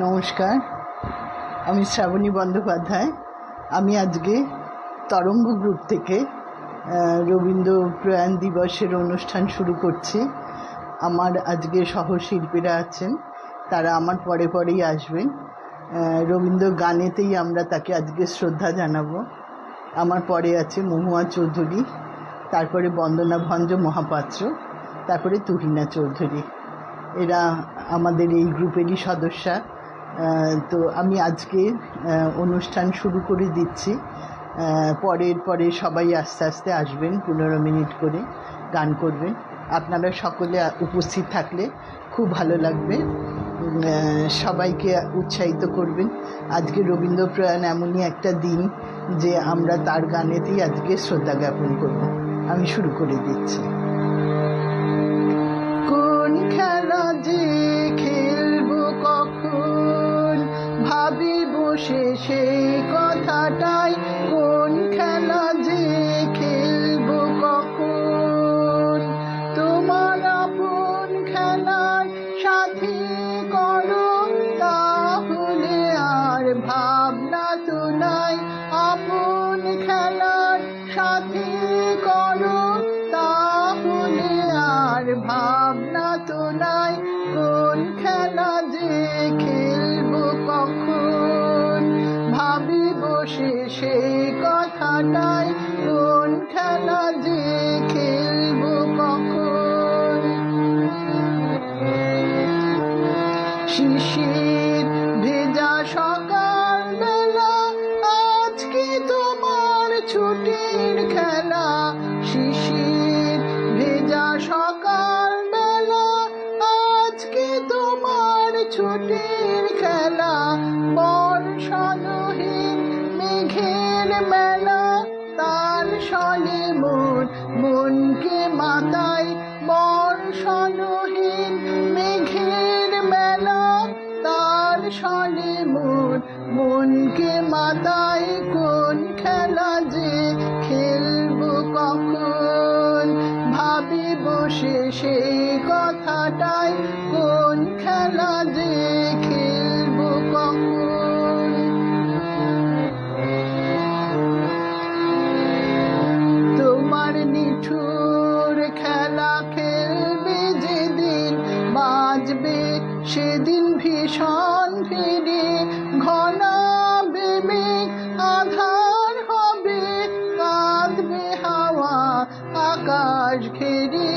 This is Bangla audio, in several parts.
নমস্কার, আমি শ্রাবণী বন্দ্যোপাধ্যায়। আমি আজকে তরঙ্গ গ্রুপ থেকে রবীন্দ্র প্রয়াণ দিবসের অনুষ্ঠান শুরু করছি। আমার আজকে সহশিল্পীরা আছেন, তারা আমার পরে পরেই আসবেন। রবীন্দ্র গানেতেই আমরা তাকে আজকে শ্রদ্ধা জানাব। আমার পরে আছে মহুয়া চৌধুরী, তারপরে বন্দনা ভঞ্জ মহাপাত্র, তারপরে তুহিনা চৌধুরী। এরা আমাদের এই গ্রুপেরই সদস্যা। তো আমি আজকে অনুষ্ঠান শুরু করে দিচ্ছি। পরের পরে সবাই আস্তে আস্তে আসবেন, পনেরো মিনিট করে গান করবেন। আপনারা সকলে উপস্থিত থাকলে খুব ভালো লাগবে। সবাইকে উৎসাহিত করবেন। আজকে রবীন্দ্রপ্রয়াণ এমনই একটা দিন যে আমরা তার গানেতেই আজকে শ্রদ্ধা জ্ঞাপন করব। আমি শুরু করে দিচ্ছি। সেই কথাটাই 继续 মন মনকে মাতাই কোন খেলা যে খেলব কখন? ভাবি বসে সেই কথাটাই কোন আকাশ ঘেরে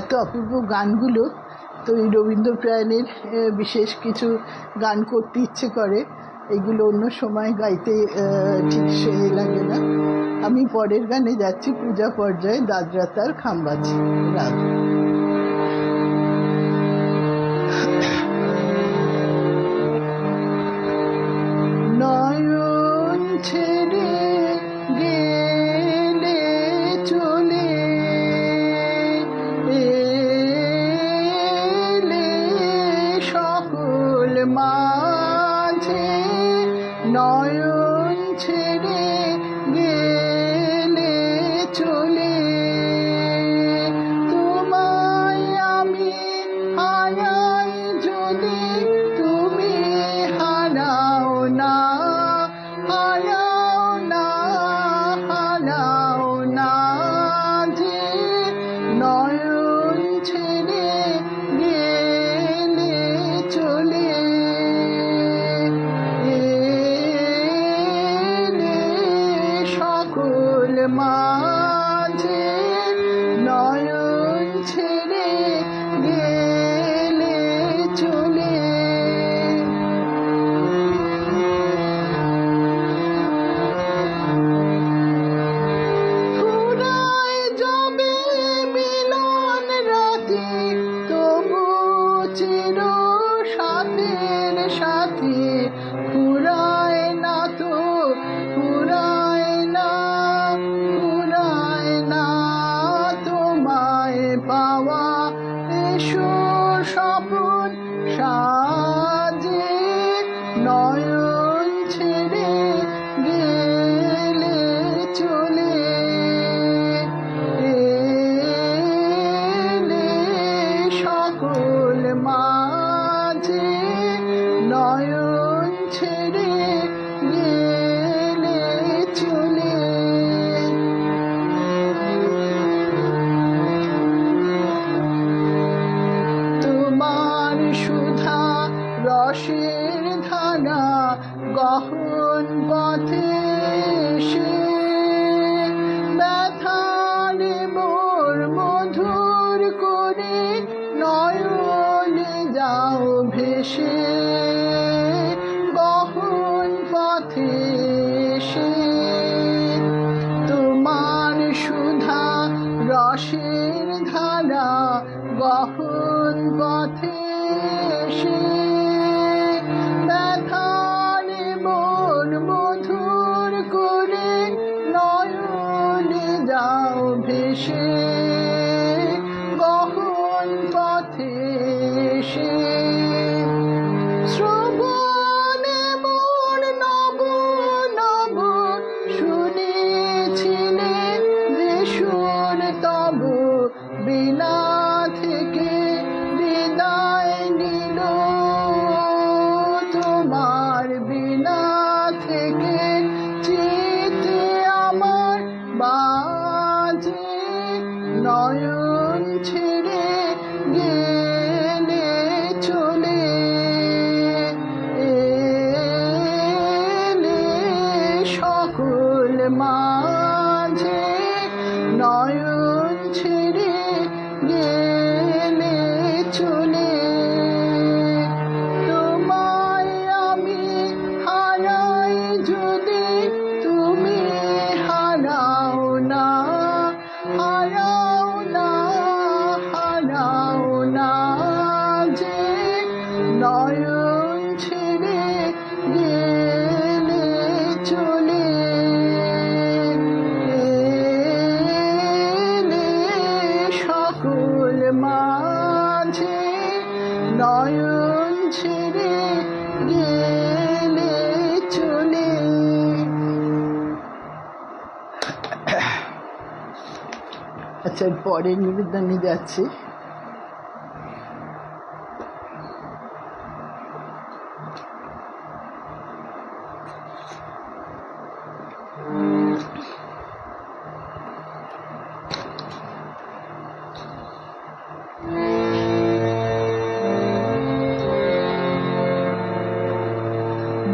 এত অপূর্ব গানগুলো তো এই রবীন্দ্রপ্রায়ণের বিশেষ কিছু গান করতে ইচ্ছে করে। এগুলো অন্য সময় গাইতে ঠিক সে লাগে না। আমি পরের গানে যাচ্ছি, পূজা পর্যায়ে দাদরা তার খাম্বাছি রাগ নয়ন ছেড়ে 满天 treasure পথের ধারা গহন পথে সে ব্যথানে মোর মধুর করে নয়নে যাও ভেসে should. আচ্ছা পরে নিয়ে যাচ্ছি।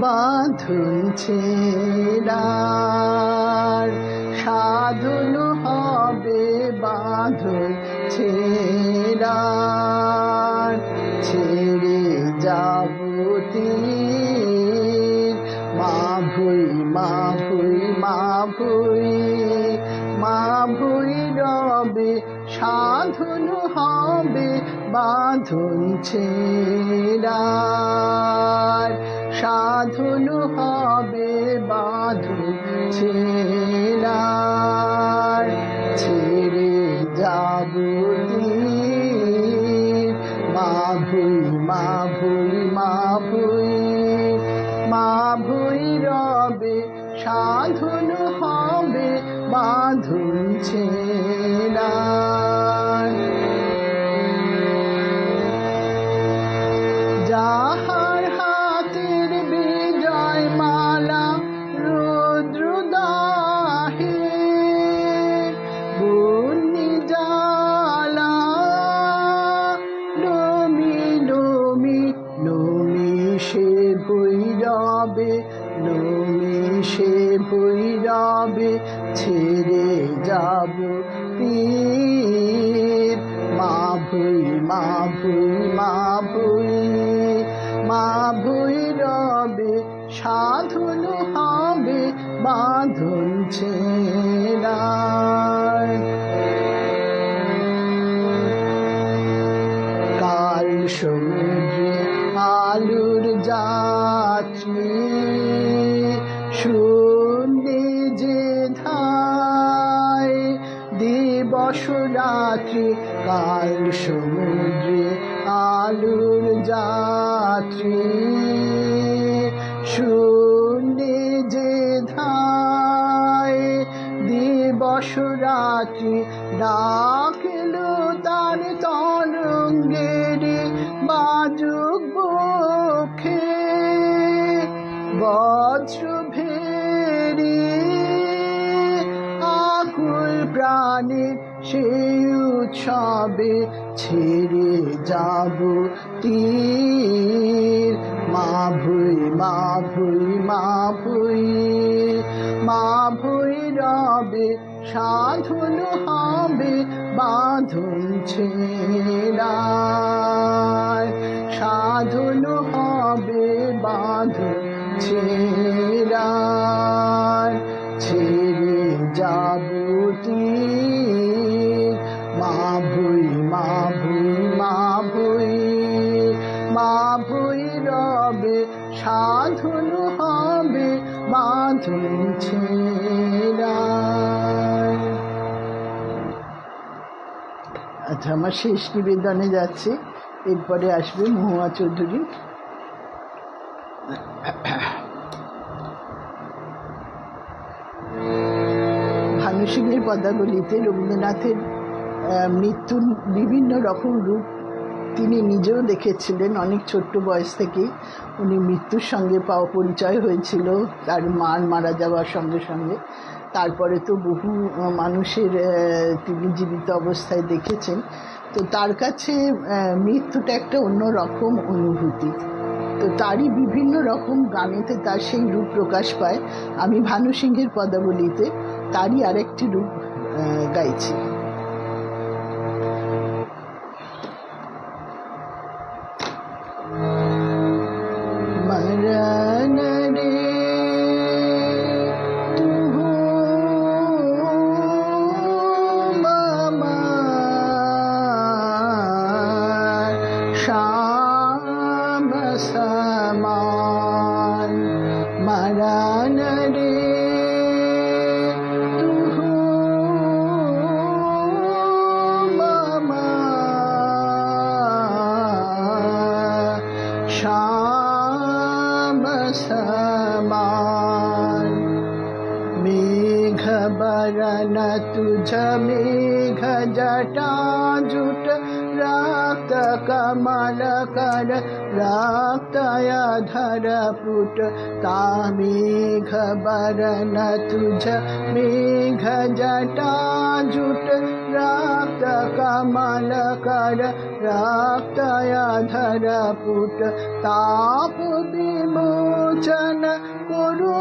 বাঁধুন ছেড়া সাধুনু সাধু ছিলাম। ছেড়ে যাবতীর মা ভুই মা ভুই রবে, সাধন হবে বাঁধুন ছেড়ার সাধন হবে বাঁধন ছেড়ার জাগরি মাভুই মাভুই মাভুই মাভুই রবে সাধুন হবে বাঁধুন বজ্র ভেরি আকুল প্রাণে সেই উৎসবে ছেড়ে যাব তীর। মা ভুই মা ভুই মা ভুই মা ভুই রবে, সাধন হবে বাঁধন ছেড়ায়। সাধন হবে বাঁধন ছেড়ায়, ছেড়ে যাবতি। মা ভুই মা ভুই মা ভুই মা ভুই রবে, সাধন হবে, বাঁধন ছেড়ায়। আচ্ছা আমার শেষ নিবেদনে যাচ্ছে। এরপরে আসবে মহুয়া চৌধুরী। সিংহের পদাবলিতে রবীন্দ্রনাথের মৃত্যুর বিভিন্ন রকম রূপ তিনি নিজেও দেখেছিলেন। অনেক ছোট্ট বয়স থেকেই উনি মৃত্যুর সঙ্গে পাওয়া পরিচয় হয়েছিল। তার মার মারা যাওয়ার সঙ্গে সঙ্গে। তারপরে তো বহু মানুষের তিনি জীবিত অবস্থায় দেখেছেন। তো তার কাছে মৃত্যুটা একটা অন্য রকম অনুভূতি। তো তারই বিভিন্ন রকম গানেতে তার সেই রূপ প্রকাশ পায়। আমি ভানু সিংহের পদাবলিতে তারই আরেকটি রূপ গাইছি। तीघ जटा जुट रा कमलकार राय धर पुट तामिघ वरन तीघ जटा जुट रा कमलकार राय धर पुट तापविमोचन कुरु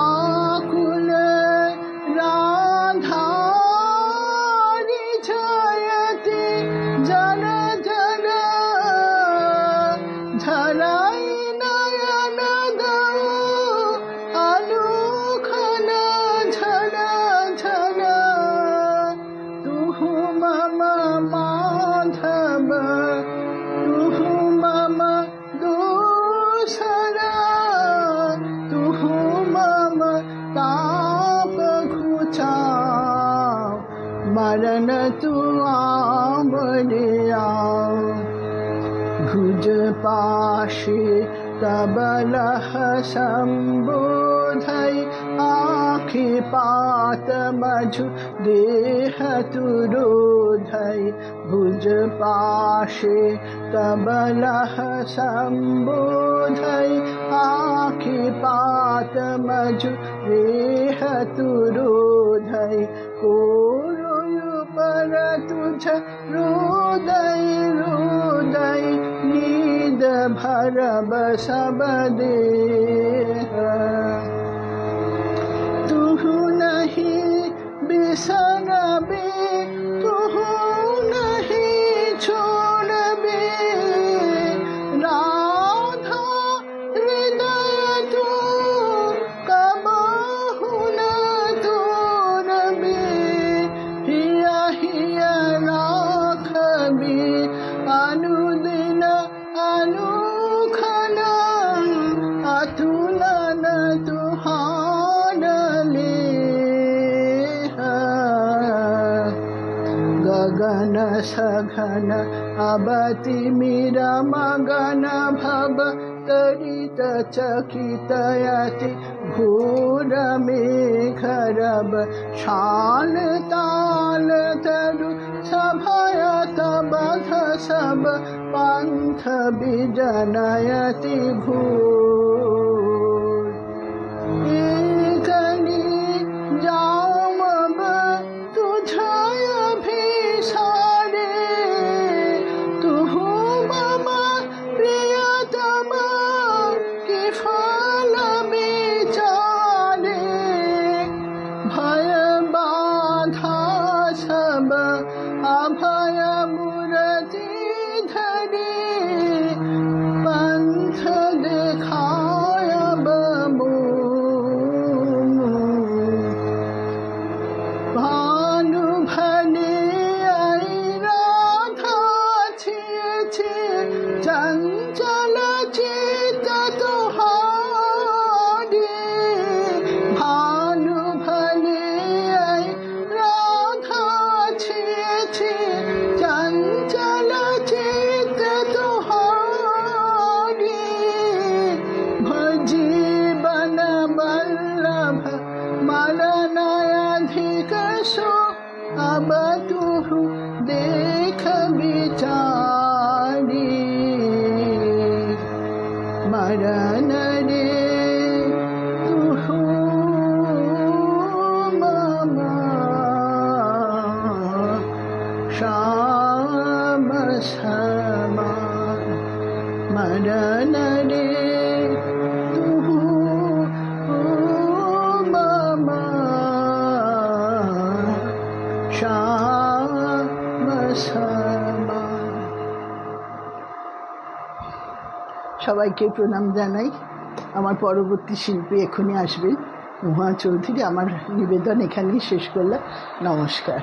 मरण तुआ भुज पाशि तबलह सम्बोधै आखि पात मधु देह तुरोधै भुज पाशे तबलह सम्बोधै आखि पात मधु देह तुरोधै को तुझ रोदय रोदय नीद भरब सब देह तुहु नहीं बिसरबे सघन अबति मीरा मगन, भव तरित चकितयति घोरमेघरब शाल ताल तरु सभय बध सब पन्थ विजनयति घोर। एकनि जाम भी सा সবাইকে প্রণাম জানাই। আমার পরবর্তী শিল্পী এখনই আসবে। মহা চৌধুরী আমার নিবেদন এখানেই শেষ করলাম। নমস্কার।